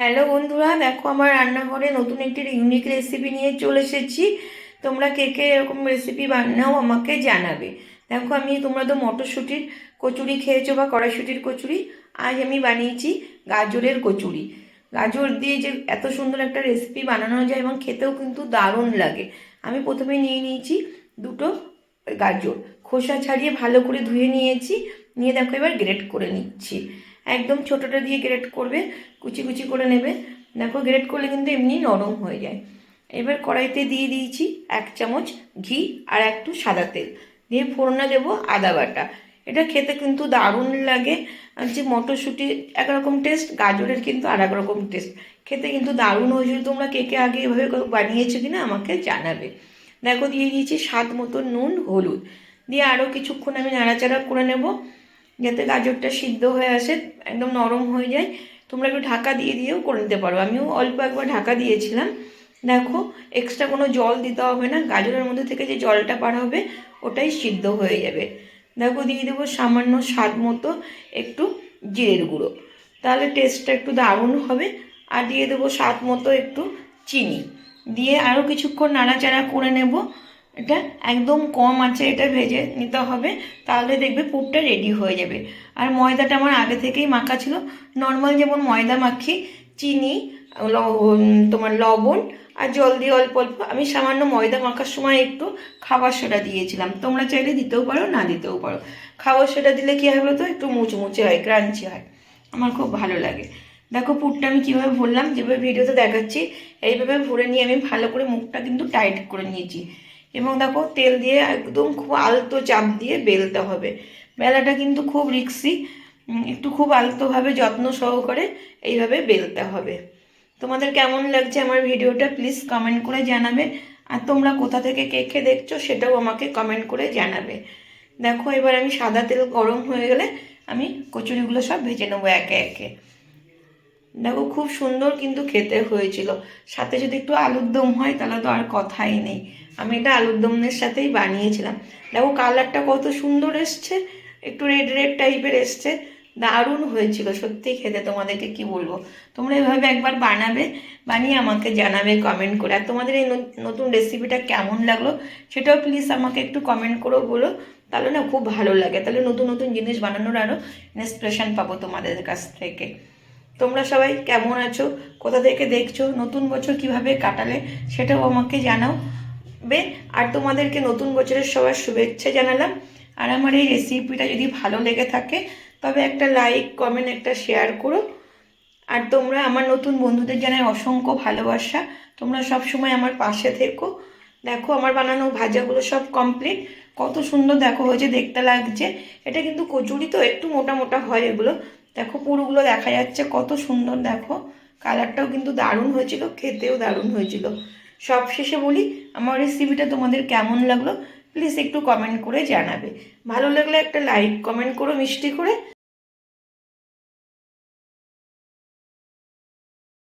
Hello বন্ধুরা, দেখো আমার রান্নাঘরে নতুন একটি ইউনিক রেসিপি নিয়ে চলে এসেছি। তোমরা কে কে এরকম রেসিপি বানাও আমাকে জানাবে। দেখো আমি, তোমরা তো মটরশুঁটির কচুরি খেয়েছো বা কড়াইশুঁটির কচুরি, আজ আমি বানিয়েছি গাজরের কচুরি। গাজর দিয়ে যে এত সুন্দর একটা রেসিপি বানানো যায় এবং খেতেও কিন্তু দারুণ লাগে। আমি প্রথমে নিয়ে নিয়েছি দুটো গাজর। খোসা ছাড়িয়ে ভালো করে ধুয়ে নিয়েছি। নিয়ে দেখো, এবার গ্রেট করে নিচ্ছি। একদম ছোটোটা দিয়ে গ্রেট করবে, কুচি কুচি করে নেবে। দেখো গ্রেট করলে কিন্তু এমনি নরম হয়ে যায়। এবার কড়াইতে দিয়ে দিয়েছি এক চামচ ঘি আর একটু সাদা তেল। দিয়ে ফোড়না দেবো আদা বাটা। এটা খেতে কিন্তু দারুণ লাগে। যে মটরশুঁটি, একরকম টেস্ট গাজরের কিন্তু আর রকম টেস্ট খেতে কিন্তু দারুণ হয়েছিল। তোমরা কে কে আগে এভাবে বানিয়েছো কিনা আমাকে জানাবে। দেখো, দিয়ে দিয়েছি স্বাদ মতো নুন, হলুদ। দিয়ে আরও কিছুক্ষণ আমি নাড়াচাড়া করে নেব। যাতে গাজরটা সিদ্ধ হয়ে আসে, একদম নরম হয়ে যায়, তোমরা একটু ঢাকা দিয়ে দিয়েও করে নিতে পারো। আমিও অল্প একবার ঢাকা দিয়েছিলাম। দেখো এক্সট্রা কোনো জল দিতে হবে না, গাজরের মধ্যে থেকে যে জলটা পার হবে, ওটাই সিদ্ধ হয়ে যাবে। দেখো, দিয়ে দেবো সামান্য স্বাদ মতো একটু জিরের গুঁড়ো। তাহলে টেস্টটা একটু দারুণ হবে। আর দিয়ে দেবো স্বাদ মতো একটু চিনি। দিয়ে আরও কিছুক্ষণ নাড়াচাড়া করে নেব। এটা একদম কম আছে, এটা ভেজে নিতে হবে, তাহলে দেখবে পুরটা রেডি হয়ে যাবে। আর ময়দাটা আমার আগে থেকেই মাখা ছিল। নর্মাল যেমন ময়দা মাখি, চিনি তোমার লবণ আর জল দিয়ে অল্প অল্প, আমি সামান্য ময়দা মাখার সময় একটু খাবার সোডা দিয়েছিলাম। তোমরা চাইলে দিতেও পারো, না দিতেও পারো। খাবার সোডা দিলে কী হয় বলতো? একটু মুচমুচে হয় ক্রাঞ্চি হয়। আমার খুব ভালো লাগে। দেখো পুরটা আমি কীভাবে ভরলাম, যেভাবে ভিডিওতে দেখাচ্ছি, এইভাবে ভরে নিয়ে আমি ভালো করে মুখটা কিন্তু টাইট করে নিয়েছি। এবং দেখো তেল দিয়ে একদম খুব আলতো চাপ দিয়ে বেলতে হবে। বেলাটা কিন্তু খুব রিক্সি একটু খুব আলতোভাবে যত্ন সহকারে এইভাবে বেলতে হবে। তোমাদের কেমন লাগছে আমার ভিডিওটা প্লিজ কমেন্ট করে জানাবে। আর তোমরা কোথা থেকে কে কে দেখছ সেটাও আমাকে কমেন্ট করে জানাবে। দেখো এবার আমি সাদা তেল গরম হয়ে গেলে আমি কচুরিগুলো সব ভেজে নেব একে একে। দেখো খুব সুন্দর কিন্তু খেতে হয়েছিল। সাথে যদি একটু আলুর দম হয় তাহলে তো আর কথাই নেই। আমি এটা আলুর দমের সাথেই বানিয়েছিলাম। দেখো কালারটা কত সুন্দর এসছে, একটু রেড রেড টাইপের এসছে। দারুণ হয়েছিল, সত্যি খেতে তোমাদেরকে কি বলব? তোমরা এভাবে একবার বানাবে, বানিয়ে আমাকে জানাবে কমেন্ট করে। আর তোমাদের এই নতুন রেসিপিটা কেমন লাগল সেটাও প্লিজ আমাকে একটু কমেন্ট করেও বলো। তাহলে না খুব ভালো লাগে। তাহলে নতুন নতুন জিনিস বানানোর আরও ইন্সপিরেশন পাবো তোমাদের কাছ থেকে। তোমরা সবাই কেমন আছো? কোথা থেকে দেখছ? নতুন বছর কীভাবে কাটালে? সেটাও আমাকে জানাও। বে আর তোমাদেরকে নতুন বছরের সবার শুভেচ্ছা জানালাম। আর আমার এই রেসিপিটা যদি ভালো লেগে থাকে, তবে একটা লাইক কমেন্ট একটা শেয়ার করো। আর তোমরা আমার নতুন বন্ধুদের জানাই অসংখ্য ভালোবাসা। তোমরা সব সময় আমার পাশে থেকো। দেখো, আমার বানানো ভাজাগুলো সব কমপ্লিট কত সুন্দর দেখো হয়েছে দেখতে লাগছে। এটা কিন্তু কচুরি তো, একটু মোটা মোটা হয় এগুলো। দেখো, পুরোগুলো দেখা যাচ্ছে কত সুন্দর দেখো। কালারটাও কিন্তু দারুণ হয়েছিল, খেতেও দারুণ হয়েছিল। সব শেষে বলি, আমার রেসিপিটা তোমাদের কেমন লাগল প্লিজ একটু কমেন্ট করে জানাবে। ভালো লাগলে একটা লাইক কমেন্ট করো, মিষ্টি করে।